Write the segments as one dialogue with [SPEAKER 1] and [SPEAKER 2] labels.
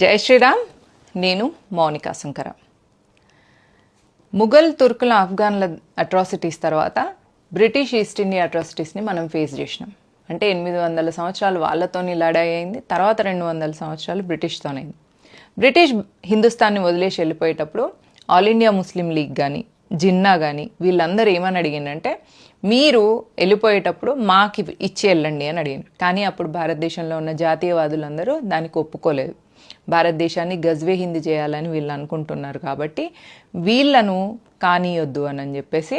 [SPEAKER 1] జై శ్రీరామ్ నేను మౌనికా శంకర. ముఘల్ తుర్కుల ఆఫ్ఘన్ల అట్రాసిటీస్ తర్వాత బ్రిటిష్ ఈస్ట్ ఇండియా అట్రాసిటీస్ని మనం ఫేస్ చేసినాం. అంటే ఎనిమిది వందల సంవత్సరాలు వాళ్ళతోని లడాయి అయింది తర్వాత రెండు వందల సంవత్సరాలు బ్రిటిష్తోనైంది బ్రిటిష్ హిందుస్థాన్ని వదిలేసి వెళ్ళిపోయేటప్పుడు ఆల్ ఇండియా ముస్లిం లీగ్ కానీ జిన్నా కానీ వీళ్ళందరూ ఏమని అడిగిందంటే మీరు వెళ్ళిపోయేటప్పుడు మాకు ఇచ్చి వెళ్ళండి అని అడిగారు కానీ అప్పుడు భారతదేశంలో ఉన్న జాతీయవాదులందరూ దానికి ఒప్పుకోలేదు. భారతదేశాన్ని గజ్వే హిందీ చేయాలని వీళ్ళు అనుకుంటున్నారు కాబట్టి వీళ్ళను కానీయొద్దు అని అని చెప్పేసి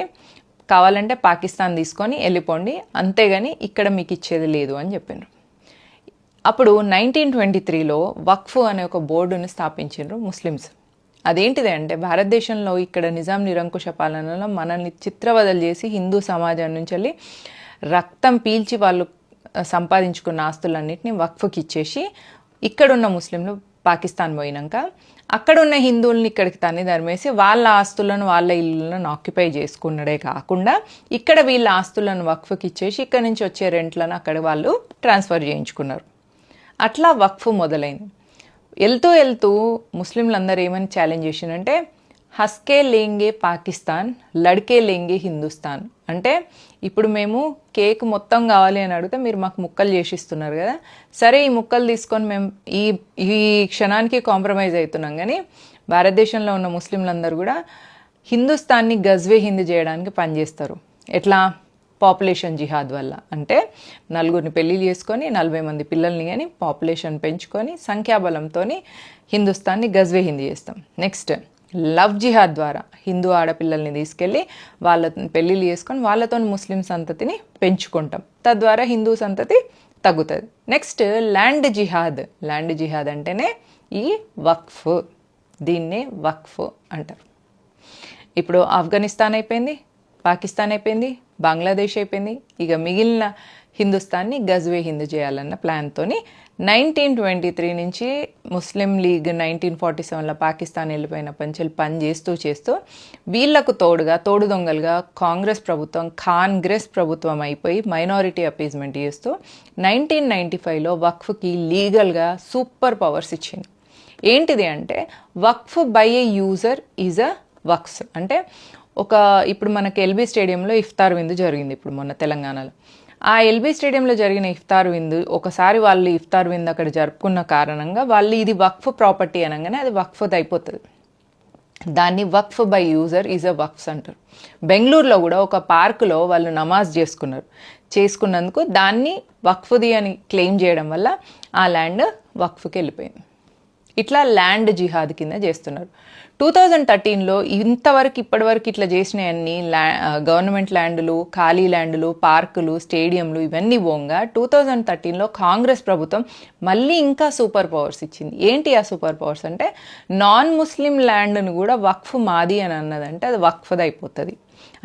[SPEAKER 1] కావాలంటే పాకిస్తాన్ తీసుకొని వెళ్ళిపోండి. అంతేగాని ఇక్కడ మీకు ఇచ్చేది లేదు అని చెప్పారు అప్పుడు నైన్టీన్ ట్వంటీ త్రీలో వక్ఫ్ అనే ఒక బోర్డును స్థాపించారు ముస్లిమ్స్. అదేంటిది అంటే భారతదేశంలో ఇక్కడ నిజాం నిరంకుశ పాలనలో మనల్ని చిత్రవదలు చేసి హిందూ సమాజం నుంచి వెళ్ళి రక్తం పీల్చి వాళ్ళు సంపాదించుకున్న ఆస్తులన్నింటినీ వక్ఫ్కి ఇచ్చేసి ఇక్కడున్న ముస్లింలు పాకిస్తాన్ పోయినాక అక్కడున్న హిందువుల్ని ఇక్కడికి తన్ని ధర్మేసి వాళ్ళ ఆస్తులను వాళ్ళ ఇళ్ళను ఆక్యుపై చేసుకున్నడే కాకుండా ఇక్కడ వీళ్ళ ఆస్తులను వక్ఫ్కి ఇచ్చేసి ఇక్కడ నుంచి వచ్చే రెంట్లను అక్కడ వాళ్ళు ట్రాన్స్ఫర్ చేయించుకున్నారు. అట్లా వక్ఫ్ మొదలైంది. వెళ్తూ వెళ్తూ ముస్లింలందరూ ఏమని ఛాలెంజ్ చేసిందంటే హస్కే లేంగే పాకిస్తాన్ లడ్కే లేంగే హిందుస్థాన్. అంటే ఇప్పుడు మేము కేక్ మొత్తం కావాలి అని అడిగితే మీరు మాకు ముక్కలు చేసిస్తున్నారు కదా. సరే ఈ ముక్కలు తీసుకొని మేము ఈ ఈ క్షణానికి కాంప్రమైజ్ అవుతున్నాం. కానీ భారతదేశంలో ఉన్న ముస్లింలందరూ కూడా హిందుస్థాన్ని గజ్వే హింద్ చేయడానికి పనిచేస్తారు ఎట్లా? పాపులేషన్ జిహాద్ వల్ల. అంటే నలుగురిని పెళ్ళి చేసుకొని నలభై మంది పిల్లల్ని కానీ పాపులేషన్ పెంచుకొని సంఖ్యాబలంతో హిందుస్థాన్ని గజ్వే హింద్ చేస్తాం. నెక్స్ట్ లవ్ జిహాద్ ద్వారా హిందూ ఆడపిల్లల్ని తీసుకెళ్ళి వాళ్ళ పెళ్ళిళ్ళు చేసుకొని వాళ్ళతో ముస్లిం సంతతిని పెంచుకుంటాం. తద్వారా హిందూ సంతతి తగ్గుతుంది. నెక్స్ట్ ల్యాండ్ జిహాద్. ల్యాండ్ జిహాద్ అంటేనే ఈ వక్ఫ్. దీన్నే వక్ఫ్ అంటారు. ఇప్పుడు ఆఫ్ఘనిస్తాన్ అయిపోయింది పాకిస్తాన్ అయిపోయింది బంగ్లాదేశ్ అయిపోయింది. ఇక మిగిలిన హిందుస్థాన్ని గజ్వే హిందూ చేయాలన్న ప్లాన్తోని నైన్టీన్ ట్వంటీ త్రీ నుంచి ముస్లిం లీగ్ నైన్టీన్ ఫార్టీ సెవెన్లో పాకిస్తాన్ వెళ్ళిపోయిన పంచెలు పని చేస్తూ చేస్తూ వీళ్ళకు తోడుగా తోడు దొంగలుగా కాంగ్రెస్ ప్రభుత్వం కాంగ్రెస్ ప్రభుత్వం అయిపోయి మైనారిటీ అపీజ్మెంట్ చేస్తూ నైన్టీన్ నైంటీ ఫైవ్లో వక్ఫ్కి లీగల్గా సూపర్ పవర్స్ ఇచ్చింది. ఏంటిది అంటే వక్ఫ్ by a user is a Waqf. అంటే ఒక ఇప్పుడు మనకి ఎల్బీ స్టేడియంలో ఇఫ్తార్ విందు జరిగింది ఇప్పుడు మొన్న తెలంగాణలో. ఆ ఎల్బీ స్టేడియంలో జరిగిన ఇఫ్తార్ విందు ఒకసారి వాళ్ళు ఇఫ్తార్ విందు అక్కడ జరుపుకున్న కారణంగా వాళ్ళు ఇది వక్ఫ్ ప్రాపర్టీ అనగానే అది వక్ఫ్ అయిపోతుంది దాన్ని waqf by user is a waqfs అంటారు బెంగళూరులో కూడా ఒక పార్కులో వాళ్ళు నమాజ్ చేసుకున్నారు. చేసుకున్నందుకు దాన్ని వక్ఫ్ది అని క్లెయిమ్ చేయడం వల్ల ఆ ల్యాండ్ వక్ఫ్కి వెళ్ళిపోయింది. ఇట్లా ల్యాండ్ జిహాద్ కింద చేస్తున్నారు. టూ థౌజండ్ థర్టీన్లో ఇంతవరకు ఇప్పటివరకు ఇట్లా చేసినవన్నీ ల్యా గవర్నమెంట్ ల్యాండ్లు ఖాళీ ల్యాండ్లు పార్కులు స్టేడియంలు ఇవన్నీ పోగా టూ థౌజండ్ థర్టీన్లో కాంగ్రెస్ ప్రభుత్వం మళ్ళీ ఇంకా సూపర్ పవర్స్ ఇచ్చింది. ఏంటి ఆ సూపర్ పవర్స్ అంటే నాన్ ముస్లిం ల్యాండ్ను కూడా వక్ఫ్ మాది అని అన్నదంటే అది వక్ఫ్ది అయిపోతుంది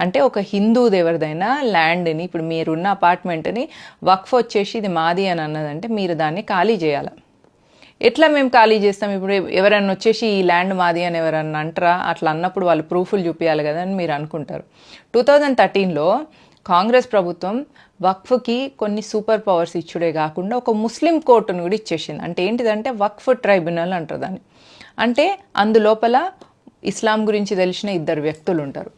[SPEAKER 1] అంటే ఒక హిందూ దేవరిదైనా ల్యాండ్ని ఇప్పుడు మీరున్న అపార్ట్మెంట్ని వక్ఫ్ వచ్చేసి ఇది మాది అని అన్నదంటే మీరు దాన్ని ఖాళీ చేయాలి? ఎట్లా మేము ఖాళీ చేస్తాం? ఇప్పుడు ఎవరన్నా వచ్చేసి ఈ ల్యాండ్ మాది అని ఎవరన్నా అంటారా? అట్లా అన్నప్పుడు వాళ్ళు ప్రూఫ్లు చూపించాలి కదా అని మీరు అనుకుంటారు. టూ థౌజండ్ థర్టీన్లో కాంగ్రెస్ ప్రభుత్వం వక్ఫ్కి కొన్ని సూపర్ పవర్స్ ఇచ్చుడే కాకుండా ఒక ముస్లిం కోర్టును కూడా ఇచ్చేసింది. అంటే ఏంటిదంటే వక్ఫ్ ట్రైబ్యునల్ అంటారు దాన్ని. అంటే అందులోపల ఇస్లాం గురించి తెలిసిన ఇద్దరు వ్యక్తులు ఉంటారు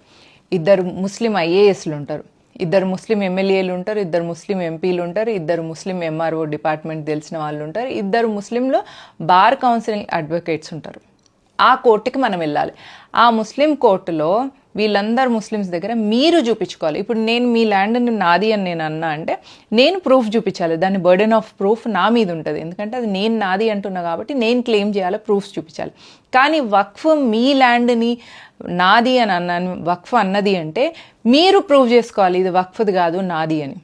[SPEAKER 1] ఇద్దరు ముస్లిం ఐఏఎస్లు ఉంటారు ఇద్దరు ముస్లిం ఎమ్మెల్యేలు ఉంటారు ఇద్దరు ముస్లిం ఎంపీలు ఉంటారు ఇద్దరు ముస్లిం ఎంఆర్ఓ డిపార్ట్మెంట్ తెలిసిన వాళ్ళు ఉంటారు ఇద్దరు ముస్లింలు బార్ కౌన్సిలింగ్ అడ్వకేట్స్ ఉంటారు. ఆ కోర్టుకి మనం వెళ్ళాలి. ఆ ముస్లిం కోర్టులో వీళ్ళందరు ముస్లిమ్స్ దగ్గర మీరు చూపించుకోవాలి. ఇప్పుడు నేను మీ ల్యాండ్ని నాది అని నేను అన్నా అంటే నేను ప్రూఫ్ చూపించాలి. దాని బర్డెన్ ఆఫ్ ప్రూఫ్ నా మీద ఉంటుంది. ఎందుకంటే అది నేను నాది అంటున్నా కాబట్టి నేను క్లెయిమ్ చేయాలి ప్రూఫ్స్ చూపించాలి. కానీ వక్ఫ్ మీ ల్యాండ్ని నాది అని అన్నాను వక్ఫ్ అన్నది అంటే మీరు ప్రూవ్ చేసుకోవాలి ఇది వక్ఫ్ది కాదు నాది అని.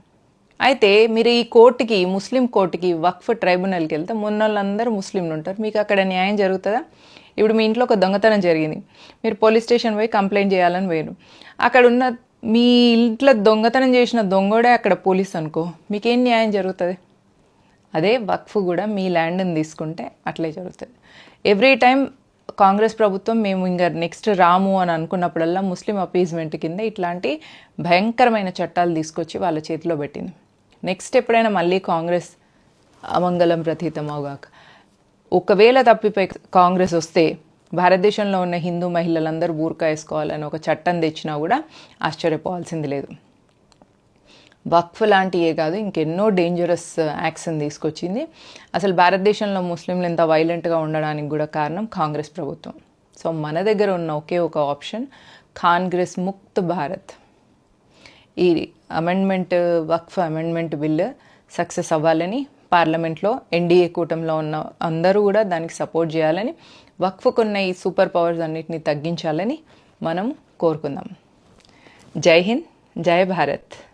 [SPEAKER 1] అయితే మీరు ఈ కోర్టుకి ముస్లిం కోర్టుకి వక్ఫ్ ట్రైబ్యునల్కి వెళ్తే మొన్న వాళ్ళందరూ ముస్లింలు ఉంటారు. మీకు అక్కడ న్యాయం జరుగుతుందా? ఇప్పుడు మీ ఇంట్లో ఒక దొంగతనం జరిగింది. మీరు పోలీస్ స్టేషన్ పోయి కంప్లైంట్ చేయాలని పోయారు అక్కడ ఉన్న మీ ఇంట్లో దొంగతనం చేసిన దొంగోడే అక్కడ పోలీస్ అనుకో మీకేం న్యాయం జరుగుతుంది? అదే వక్ఫ్ కూడా మీ ల్యాండ్ని తీసుకుంటే అట్లే జరుగుతుంది. ఎవ్రీ టైం కాంగ్రెస్ ప్రభుత్వం మేము ఇంకా నెక్స్ట్ రాము అని అనుకున్నప్పుడల్లా ముస్లిం అపీజ్మెంట్ కింద ఇట్లాంటి భయంకరమైన చట్టాలు తీసుకొచ్చి వాళ్ళ చేతిలో పెట్టింది. నెక్స్ట్ ఎప్పుడైనా మళ్ళీ కాంగ్రెస్ అమంగళం ప్రతీతమవుగాక ఒకవేళ తప్పిపోయి కాంగ్రెస్ వస్తే భారతదేశంలో ఉన్న హిందూ మహిళలందరూ బూర్కా వేసుకోవాలని ఒక చట్టం తెచ్చినా కూడా ఆశ్చర్యపోవాల్సింది లేదు. వక్ఫ్ లాంటివే కాదు ఇంకెన్నో డేంజరస్ యాక్షన్ తీసుకొచ్చింది. అసలు భారతదేశంలో ముస్లింలు ఇంత వైలెంట్గా ఉండడానికి కూడా కారణం కాంగ్రెస్ ప్రభుత్వం. సో మన దగ్గర ఉన్న ఒకే ఒక ఆప్షన్ కాంగ్రెస్ ముక్త్ భారత్. ఈ అమెండ్మెంట్ వక్ఫ్ అమెండ్మెంట్ బిల్ సక్సెస్ అవ్వాలని పార్లమెంట్లో ఎన్డీఏ కూటమిలో ఉన్న అందరూ కూడా దానికి సపోర్ట్ చేయాలని వక్ఫ్కున్న ఈ సూపర్ పవర్స్ అన్నిటిని తగ్గించాలని మనం కోరుకుందాం. జై హింద్ జై భారత్.